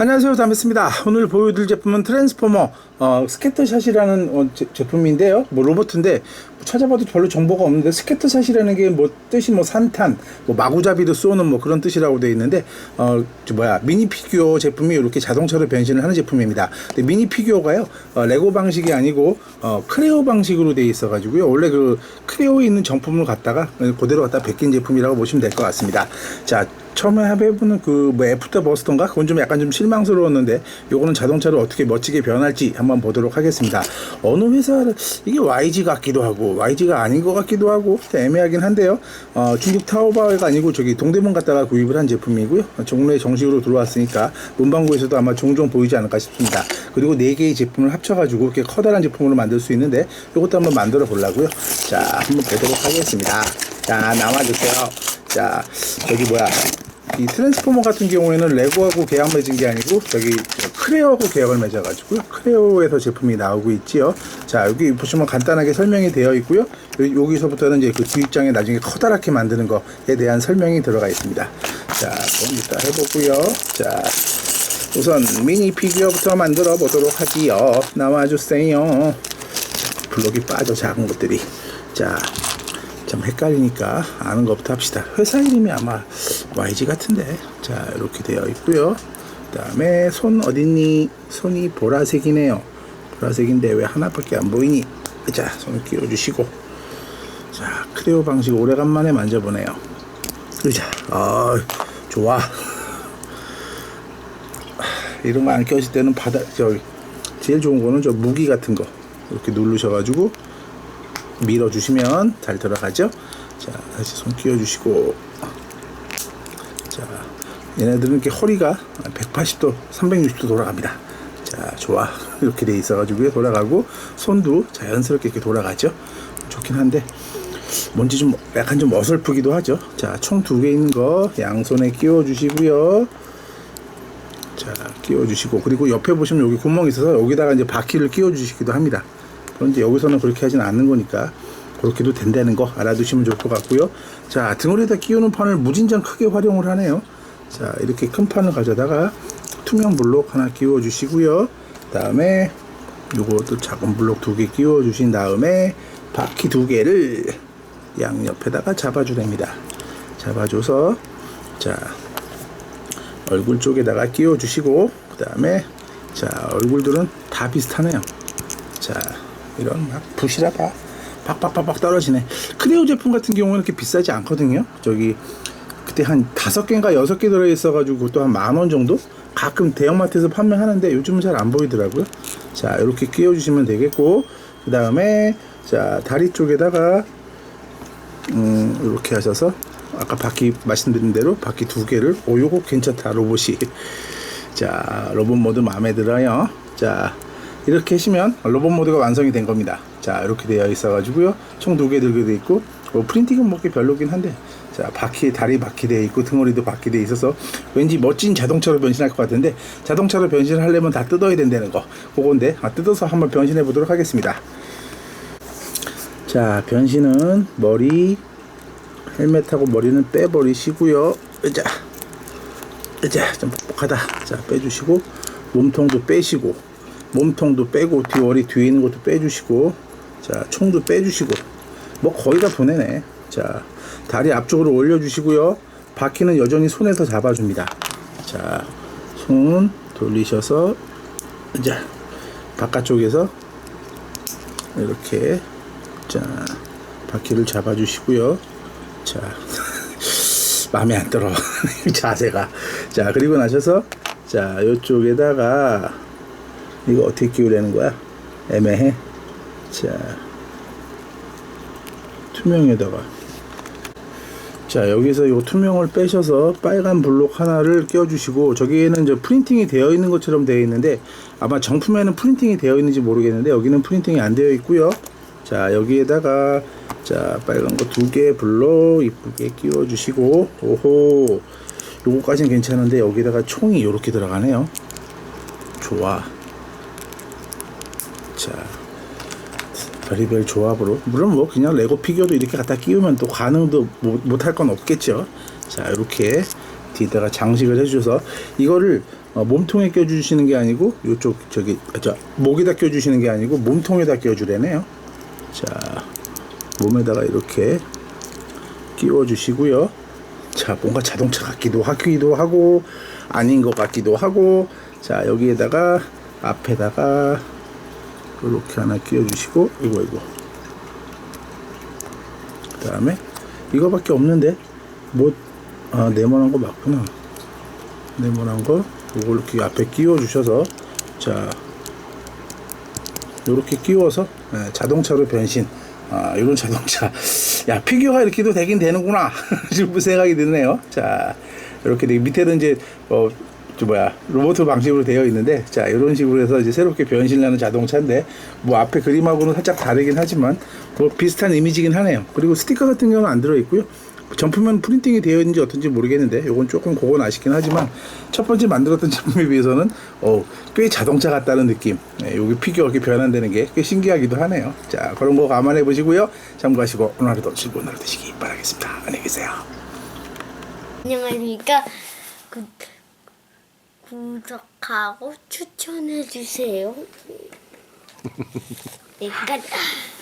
안녕하세요. 담배습니다. 오늘 보여드릴 제품은 트랜스포머 어, 스캐터샷이라는 어, 제, 제품인데요. 뭐 로봇인데 찾아봐도 별로 정보가 없는데 스캐터샷이라는 게 뭐 뜻이 뭐 산탄 뭐 마구잡이도 쏘는 뭐 그런 뜻이라고 되어 있는데 어, 저 뭐야 미니 피규어 제품이 이렇게 자동차로 변신을 하는 제품입니다. 근데 미니 피규어가요 어, 레고 방식이 아니고 어, 크레오 방식으로 되어 있어 가지고요. 원래 그 크레오에 있는 정품을 갖다가 그대로 갖다 베낀 제품이라고 보시면 될 것 같습니다. 자 처음에 해보는 그뭐 애프터 버스터인가? 그건 좀 약간 좀 실망스러웠는데 요거는 자동차를 어떻게 멋지게 변할지 한번 보도록 하겠습니다. 어느 회사를 이게 YG 같기도 하고 YG가 아닌 것 같기도 하고 애매하긴 한데요. 어, 중국 타오바오가 아니고 저기 동대문 갔다가 구입을 한 제품이고요. 종로에 정식으로 들어왔으니까 문방구에서도 아마 종종 보이지 않을까 싶습니다. 그리고 네 개의 제품을 합쳐가지고 이렇게 커다란 제품으로 만들 수 있는데 이것도 한번 만들어 보려고요. 자 한번 보도록 하겠습니다. 자 나와주세요. 자 여기 뭐야 이 트랜스포머 같은 경우에는 레고하고 계약 맺은 게 아니고 저기 크레오하고 계약을 맺어가지고요. 크레오에서 제품이 나오고 있지요. 자 여기 보시면 간단하게 설명이 되어 있고요. 요- 여기서부터는 이제 그 뒷장에 나중에 커다랗게 만드는 거에 대한 설명이 들어가 있습니다. 자 그럼 이따 해보고요. 자 우선 미니 피규어부터 만들어 보도록 하지요. 나와주세요. 블록이 빠져 작은 것들이. 자 좀 헷갈리니까 아는 것부터 합시다. 회사 이름이 아마 YG 같은데. 자, 이렇게 되어 있고요. 그 다음에 손 어딨니? 손이 보라색이네요. 보라색인데 왜 하나밖에 안 보이니? 자, 손을 끼워주시고. 자, 크레오 방식 오래간만에 만져보네요. 의자. 아, 좋아. 이런 거안 껴질 때는 바다, 저기, 제일 좋은 거는 저 무기 같은 거. 이렇게 누르셔가지고 밀어주시면 잘 들어가죠. 자, 다시 손 끼워주시고. 자, 얘네들은 이렇게 허리가 180도, 360도 돌아갑니다. 자, 좋아. 이렇게 돼 있어가지고요. 돌아가고, 손도 자연스럽게 이렇게 돌아가죠. 좋긴 한데, 뭔지 좀 약간 좀 어설프기도 하죠. 자, 총 두 개 있는 거 양손에 끼워 주시고요. 자, 끼워 주시고, 그리고 옆에 보시면 여기 구멍이 있어서 여기다가 이제 바퀴를 끼워 주시기도 합니다. 그런데 여기서는 그렇게 하진 않는 거니까 그렇게도 된다는 거 알아두시면 좋을 것 같고요. 자 등을에다 끼우는 판을 무진장 크게 활용을 하네요. 자 이렇게 큰 판을 가져다가 투명 블록 하나 끼워 주시고요. 다음에 요것도 작은 블록 두 개 끼워 주신 다음에 바퀴 두 개를 양옆에다가 잡아주랍니다. 잡아줘서 자 얼굴 쪽에다가 끼워 주시고 그 다음에 자 얼굴들은 다 비슷하네요. 자 이런 막 부시라가 팍팍팍팍 떨어지네. 크레오 제품 같은 경우는 이렇게 비싸지 않거든요. 저기 그때 한 다섯 개인가 여섯 개 들어 있어가지고 그것도 한 만 원 정도. 가끔 대형마트에서 판매하는데 요즘은 잘 안 보이더라고요. 자 이렇게 끼워주시면 되겠고 그 다음에 자 다리 쪽에다가 음 이렇게 하셔서 아까 바퀴 말씀드린 대로 바퀴 두 개를 오 요거 괜찮다 로봇이 자 로봇 모드 마음에 들어요. 자 이렇게 하시면 로봇 모드가 완성이 된 겁니다. 자 이렇게 되어 있어 가지고요. 총 두 개 들게 돼 있고 뭐 프린팅은 먹기 별로긴 한데 자 바퀴 다리 바퀴 되어 있고 등허리도 바퀴 되어 있어서 왠지 멋진 자동차로 변신할 것 같은데 자동차로 변신을 하려면 다 뜯어야 된다는 거 그건데 아, 뜯어서 한번 변신해 보도록 하겠습니다. 자 변신은 머리 헬멧하고 머리는 빼버리시고요. 자, 자, 좀 뻑뻑하다. 자, 빼주시고 몸통도 빼시고 몸통도 빼고 뒤 머리 뒤에 있는 것도 빼주시고 자, 총도 빼주시고 뭐 거의 다 보내네. 자, 다리 앞쪽으로 올려주시고요. 바퀴는 여전히 손에서 잡아줍니다. 자, 손 돌리셔서 자, 바깥쪽에서 이렇게 자, 바퀴를 잡아주시고요. 자, 마음에 안 들어. 이 자세가. 자, 그리고 나셔서, 자, 요쪽에다가, 이거 어떻게 끼우려는 거야? 애매해. 자, 투명에다가. 자, 여기서 이 투명을 빼셔서 빨간 블록 하나를 껴주시고, 저기에는 이제 프린팅이 되어 있는 것처럼 되어 있는데, 아마 정품에는 프린팅이 되어 있는지 모르겠는데, 여기는 프린팅이 안 되어 있고요. 자, 여기에다가, 자, 빨간 거 두 개 블록 이쁘게 끼워 주시고, 오호. 요거까지는 괜찮은데, 여기다가 총이 이렇게 들어가네요. 좋아. 자, 별의별 조합으로 물론 뭐 그냥 레고 피규어도 이렇게 갖다 끼우면 또 가능도 못할 건 없겠죠 자 이렇게 뒤에다가 장식을 해주셔서 이거를 어, 몸통에 껴주시는 게 아니고 이쪽 저기 아, 저 목에다 껴주시는 게 아니고 몸통에다 껴주래네요. 자 몸에다가 이렇게 끼워주시고요. 자 뭔가 자동차 같기도 하기도 하고 아닌 것 같기도 하고 자 여기에다가 앞에다가 이렇게 하나 끼워주시고 이거 이거. 그 다음에 이거밖에 없는데 뭐 아, 네모난 거 맞구나. 네모난 거 이걸 이렇게 앞에 끼워 주셔서 자 이렇게 끼워서 예, 자동차로 변신. 아 이런 자동차. 야 피규어가 이렇게도 되긴 되는구나. 싶은 생각이 드네요. 자 이렇게 되- 밑에는 이제 어, 저 뭐야 로봇 방식으로 되어 있는데 자 이런 식으로 해서 이제 새롭게 변신하는 자동차인데 뭐 앞에 그림하고는 살짝 다르긴 하지만 뭐 비슷한 이미지긴 하네요. 그리고 스티커 같은 경우는 안 들어 있고요. 정품은 프린팅이 되어 있는지 어떤지 모르겠는데 이건 조금 고건 아쉽긴 하지만 첫 번째 만들었던 제품에 비해서는 어, 꽤 자동차 같다는 느낌. 네, 여기 피규어 이렇게 변환되는 게 꽤 신기하기도 하네요. 자 그런 거 감안해 보시고요. 참고하시고 오늘 하루도 즐거운 하루 되시기 바라겠습니다. 안녕히 계세요. 안녕하십니까. 구, 구독하고 추천해 주세요. 네, 끝.